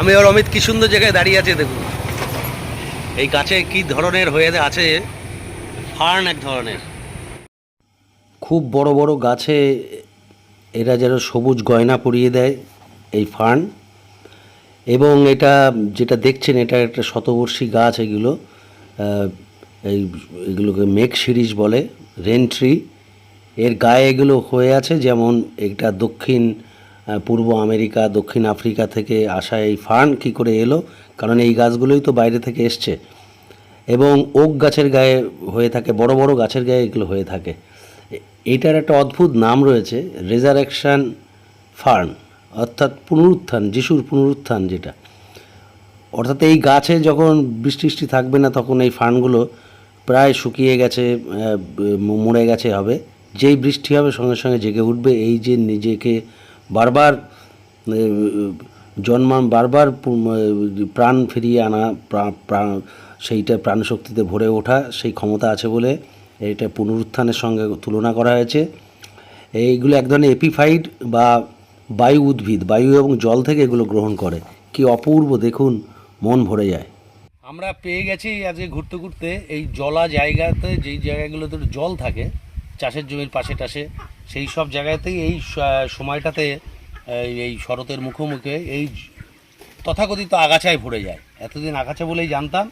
আমি আর অমিত কি সুন্দর জায়গায় দাঁড়িয়ে আছে দেখুন। এই গাছে কি ধরনের হয়ে আছে? ফার্ন এক ধরনের। খুব বড় বড় গাছে এরা যেন সবুজ গয়না পরিয়ে দেয় এই ফার্ন। এবং এটা যেটা দেখছেন, এটা একটা শতবর্ষী গাছ এগুলো। এই এগুলোকে মেক সিরিজ বলে, রেন ট্রি। এর গায়ে এগুলো হয়ে আছে যেমন এটা দক্ষিণ পূর্ব আমেরিকা, দক্ষিণ আফ্রিকা থেকে আসা এই ফার্ন কি করে এলো? কারণ এই গাছগুলোই তো বাইরে থেকে এসছে। এবং ওক গাছের গায়ে হয়ে থাকে, বড় বড় গাছের গায়ে এগুলো হয়ে থাকে। এ- এইটার একটা অদ্ভুত নাম রয়েছে, রেজারেকশান ফার্ন, অর্থাৎ পুনরুত্থান, যিশুর পুনরুত্থান যেটা। অর্থাৎ এই গাছে যখন বৃষ্টি টিষ্টি থাকবে না, তখন এই ফার্নগুলো প্রায় শুকিয়ে গেছে মরে গেছে হবে। যেই বৃষ্টি হবে, সঙ্গে সঙ্গে জেগে উঠবে। এই যে নিজেকে বারবার জন্মান বারবার প্রাণ ফিরিয়ে আনা প্রাণ সেইটা প্রাণশক্তিতে ভরে ওঠা সেই ক্ষমতা আছে বলে এটা পুনরুত্থানের সঙ্গে তুলনা করা হয়েছে। এইগুলো এক ধরনের এপিফাইড বা বায়ু উদ্ভিদ, বায়ু এবং জল থেকে এগুলো গ্রহণ করে। কি অপূর্ব, দেখুন, মন ভরে যায়। আমরা পেয়ে গেছি আজকে ঘুরতে ঘুরতে এই জলা জায়গাতে, যেই জায়গাগুলোতে জল থাকে চাষের জমির পাশে টাশে, সেই সব জায়গাতেই এই সময়টাতে এই- শরতের মুখোমুখে এই তথাকথিত আগাছায় ভরে যায়। এতদিন আগাছা বলেই জানতাম,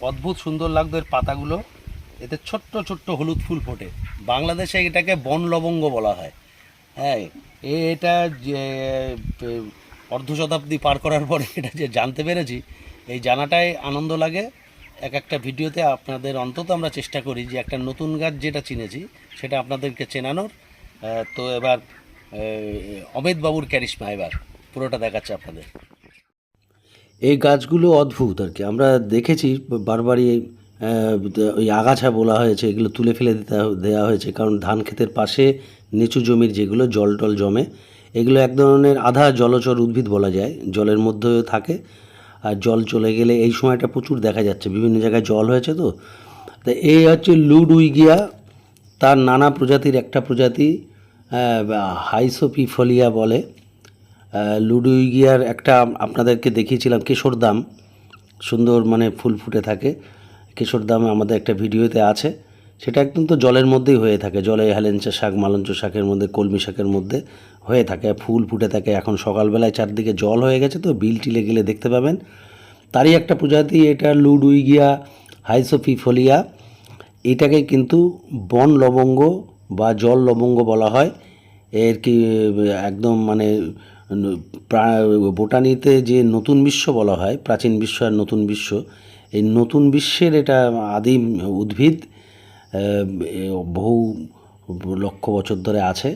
অদ্ভুত সুন্দর লাগতো এর পাতাগুলো। এতে ছোট্ট ছোট্ট হলুদ ফুল ফোটে। বাংলাদেশে এটাকে বন লবঙ্গ বলা হয়। হ্যাঁ এটা যে অর্ধ শতাব্দী পার করার পরে এটা যে জানতে পেরেছি, এই জানাটাই আনন্দ লাগে। এক একটা ভিডিওতে আপনাদের অন্তত আমরা চেষ্টা করি যে একটা নতুন গাছ যেটা চিনেছি, সেটা আপনাদেরকে চেনানোর। তো এবার অমিত বাবুর ক্যারিশমা এবার, পুরোটা দেখাচ্ছে আপনাদের। এই গাছগুলো অদ্ভুত আর কি। আমরা দেখেছি বারবারই ওই আগাছা বলা হয়েছে, এগুলো তুলে ফেলে দিতে দেওয়া হয়েছে। কারণ ধান ক্ষেতের পাশে নিচু জমির যেগুলো জল টল জমে, এগুলো এক ধরনের আধা জলচর উদ্ভিদ বলা যায়, জলের মধ্যেও থাকে। আর জল চলে গেলে এই সময়টা প্রচুর দেখা যাচ্ছে, বিভিন্ন জায়গায় জল হয়েছে তো। তা এই হচ্ছে লুডুইগিয়া, তার নানা প্রজাতির একটা প্রজাতি হাইসোপিফলিয়া বলে। লুডুইগিয়ার একটা আপনাদেরকে দেখিয়েছিলাম কেশরদাম সুন্দর মানে ফুল ফুটে থাকে। কেশরদাম আমাদের একটা ভিডিওতে আছে। সেটা একদম তো জলের মধ্যেই হয়ে থাকে। জলে হেলেঞ্চা শাক, মালঞ্চ শাকের মধ্যে, কলমি শাকের মধ্যে হয়ে থাকে। ফুল ফুটে থাকে। এখন সকালবেলায় চারদিকে জল হয়ে গেছে তো বিল টিলে গেলে দেখতে পাবেন। তারই একটা প্রজাতি, এটা লুডুইগিয়া, হাইসোফিফোলিয়া। এটাকে কিন্তু বন লবঙ্গ বা জল লবঙ্গ বলা হয়। এর কি, একদম মানে বোটানিতে যে নতুন বিশ্ব বলা হয়, প্রাচীন বিশ্ব আর নতুন বিশ্ব, এই নতুন বিশ্বের এটা আদিম উদ্ভিদ বহু লক্ষ বছর ধরে আছে।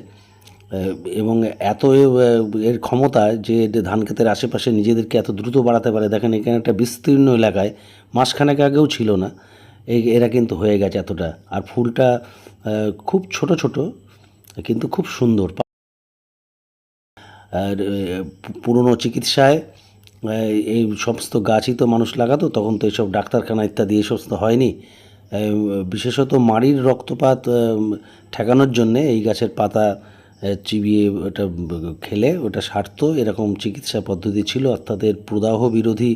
এবং এত এর ক্ষমতা যে ধান ক্ষেতের আশেপাশে নিজেদেরকে এত দ্রুত বাড়াতে পারে, দেখেন এখানে একটা বিস্তীর্ণ এলাকায়, মাসখানেক আগেও ছিল না, এই, এরা কিন্তু হয়ে গেছে এতটা। আর ফুলটা খুব ছোট ছোট, কিন্তু খুব সুন্দর। আর পুরনো চিকিৎসায় এই সমস্ত গাছই তো মানুষ লাগাতো, তখন তো এইসব ডাক্তারখানা ইত্যাদি এই সমস্ত হয়নি। বিশেষত মাড়ির রক্তপাত ঠেকানোর জন্যে এই গাছের পাতা চিবিয়ে ওটা খেলে ওটা সারত। এরকম চিকিৎসা পদ্ধতি ছিল, অর্থাৎ এর প্রদাহ বিরোধী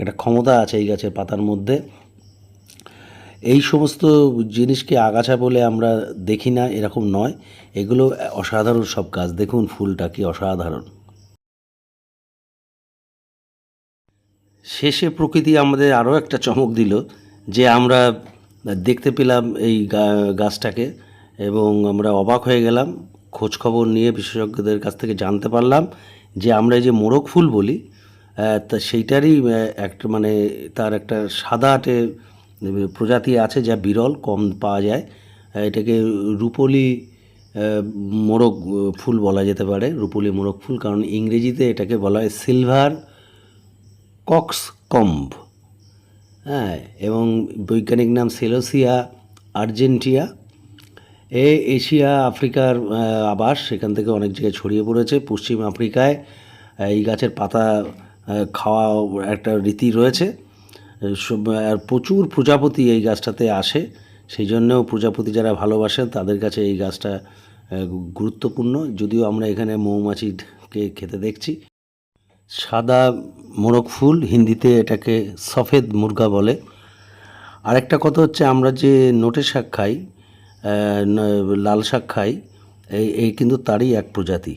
একটা ক্ষমতা আছে এই গাছের পাতার মধ্যে। এই সমস্ত জিনিসকে আগাছা বলে আমরা দেখি না, এরকম নয়। এগুলো অসাধারণ সব কাজ। দেখুন ফুলটা কি অসাধারণ। শেষে প্রকৃতি আমাদের আরও একটা চমক দিল যে আমরা দেখতে পেলাম এই গাছটাকে এবং আমরা অবাক হয়ে গেলাম। খোঁজ খবর নিয়ে বিশেষজ্ঞদের কাছ থেকে জানতে পারলাম যে আমরা এই যে মোরগ ফুল বলি তা সেইটারই একটা মানে তার একটা সাদাটে প্রজাতি আছে যা বিরল, কম পাওয়া যায়। এটাকে রূপলি মোরগ ফুল বলা যেতে পারে, রূপলি মোরগ ফুল। কারণ ইংরেজিতে এটাকে বলা হয় সিলভার কক্স কম্ব হ্যাঁ এবং বৈজ্ঞানিক নাম সেলোসিয়া, আর্জেন্টিয়া। এ এশিয়া, আফ্রিকার আবাস, সেখান থেকে অনেক জায়গায় ছড়িয়ে পড়েছে। পশ্চিম আফ্রিকায় এই গাছের পাতা খাওয়া একটা রীতি রয়েছে। আর প্রচুর প্রজাপতি এই গাছটাতে আসে। সেই জন্যও প্রজাপতি যারা ভালোবাসেন তাদের কাছে এই গাছটা গুরুত্বপূর্ণ। যদিও আমরা এখানে মৌমাছিকে খেতে দেখছি। সাদা মোরগ ফুল, হিন্দিতে এটাকে সফেদ মুরগা বলে। আরেকটা কথা হচ্ছে, আমরা যে নোটে শাক খাই লাল শাক খাই, এই এই কিন্তু তারই এক প্রজাতি।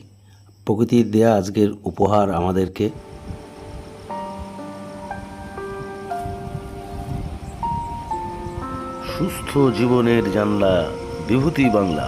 প্রকৃতির দেয়া আজকের উপহার আমাদেরকে। সুস্থ জীবনের জানলা, বিভূতি বাংলা।